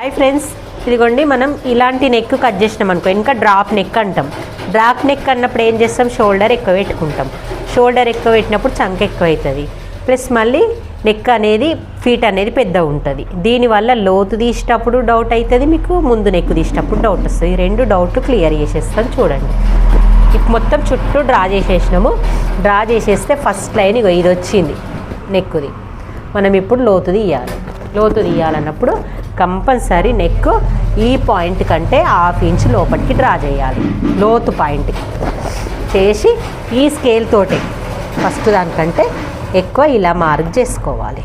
Hi friends ఇదిగోండి మనం ఇలాంటి నెక్ కట్ చేసినాం అనుకో ఇంకా డ్రాప్ నెక్ అంటాం. డ్రాప్ నెక్ అన్నప్పుడు ఏం చేస్తాం? షోల్డర్ ఎక్కువ పెట్టుకుంటాం. షోల్డర్ ఎక్కువ పెట్టినప్పుడు చంక ఎక్కువ అవుతుంది. ప్లస్ మళ్ళీ నెక్ అనేది ఫీట్ అనేది పెద్ద ఉంటుంది. దీనివల్ల లోతు తీసేటప్పుడు డౌట్ అవుతుంది మీకు ముందు నెక్ తీసేటప్పుడు డౌట్ వస్తుంది. రెండు డౌట్లు క్లియర్ చేసేస్తాం చూడండి. ఇప్పుడు మొత్తం చుట్టూ డ్రా చేసేసినాము. డ్రా చేసేస్తే ఫస్ట్ లైన్ ఇది వచ్చింది నెక్కుది మనం ఇప్పుడు లోతు తీయాలి. లోతు తీయాలన్నప్పుడు కంపల్సరీ నెక్ ఈ పాయింట్ కంటే హాఫ్ ఇంచ్ లోపలికి డ్రా చేయాలి. లోతు పాయింట్ చేసి ఈ స్కేల్ తోటే ఫస్ట్ దానికంటే ఎక్కువ ఇలా మార్క్ చేసుకోవాలి.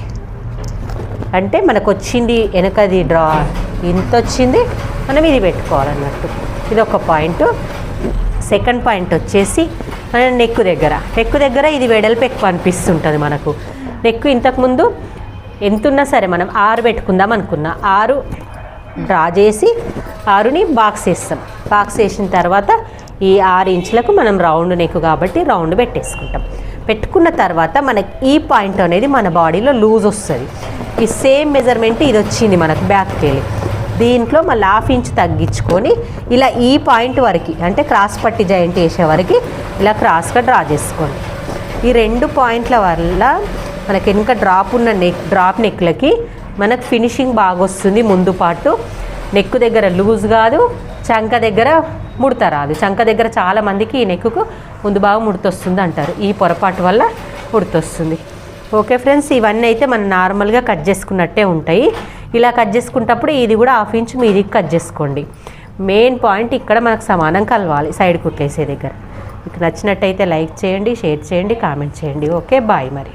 అంటే మనకు వచ్చింది వెనకది డ్రా ఇంత వచ్చింది మనం ఇది పెట్టుకోవాలన్నట్టు. ఇది ఒక పాయింట్. సెకండ్ పాయింట్ వచ్చేసి మన నెక్ దగ్గర. నెక్ దగ్గర ఇది వెడల్పు ఎక్కువ అనిపిస్తుంటుంది మనకు. నెక్ ఇంతకుముందు ఎంతున్నా సరే మనం ఆరు పెట్టుకుందాం అనుకున్నా. ఆరు డ్రా చేసి ఆరుని బాక్స్ వేస్తాం. బాక్స్ వేసిన తర్వాత ఈ ఆరు ఇంచులకు మనం రౌండ్ నెక్ కాబట్టి రౌండ్ పెట్టేసుకుంటాం. పెట్టుకున్న తర్వాత మనకి ఈ పాయింట్ అనేది మన బాడీలో లూజ్ వస్తుంది. ఈ సేమ్ మెజర్మెంట్ ఇది వచ్చింది మనకు బ్యాక్ వెళ్ళి దీంట్లో మళ్ళీ హాఫ్ ఇంచ్ తగ్గించుకొని ఇలా ఈ పాయింట్ వరకు అంటే క్రాస్ పట్టి జాయింట్ వేసే వరకు ఇలా క్రాస్గా డ్రా చేసుకోండి. ఈ రెండు పాయింట్ల వల్ల మనకి వెనుక డ్రాప్ ఉన్న నెక్ డ్రాప్ నెక్లకి మనకు ఫినిషింగ్ బాగా వస్తుంది ముందు పాటు. నెక్ దగ్గర లూజ్ కాదు చంక దగ్గర ముడత రాదు. చంక దగ్గర చాలామందికి ఈ నెక్కు ముందు బాగా ముడతొస్తుంది అంటారు. ఈ పొరపాటు వల్ల ముడతొస్తుంది. ఓకే ఫ్రెండ్స్ ఇవన్నీ అయితే మనం నార్మల్గా కట్ చేసుకున్నట్టే ఉంటాయి. ఇలా కట్ చేసుకున్నప్పుడు ఇది కూడా హాఫ్ ఇంచ్ మీది కట్ చేసుకోండి. మెయిన్ పాయింట్ ఇక్కడ మనకు సమానం కలవాలి సైడ్ కుట్లేసే దగ్గర. మీకు నచ్చినట్టయితే లైక్ చేయండి షేర్ చేయండి కామెంట్ చేయండి. ఓకే బాయ్ మరి.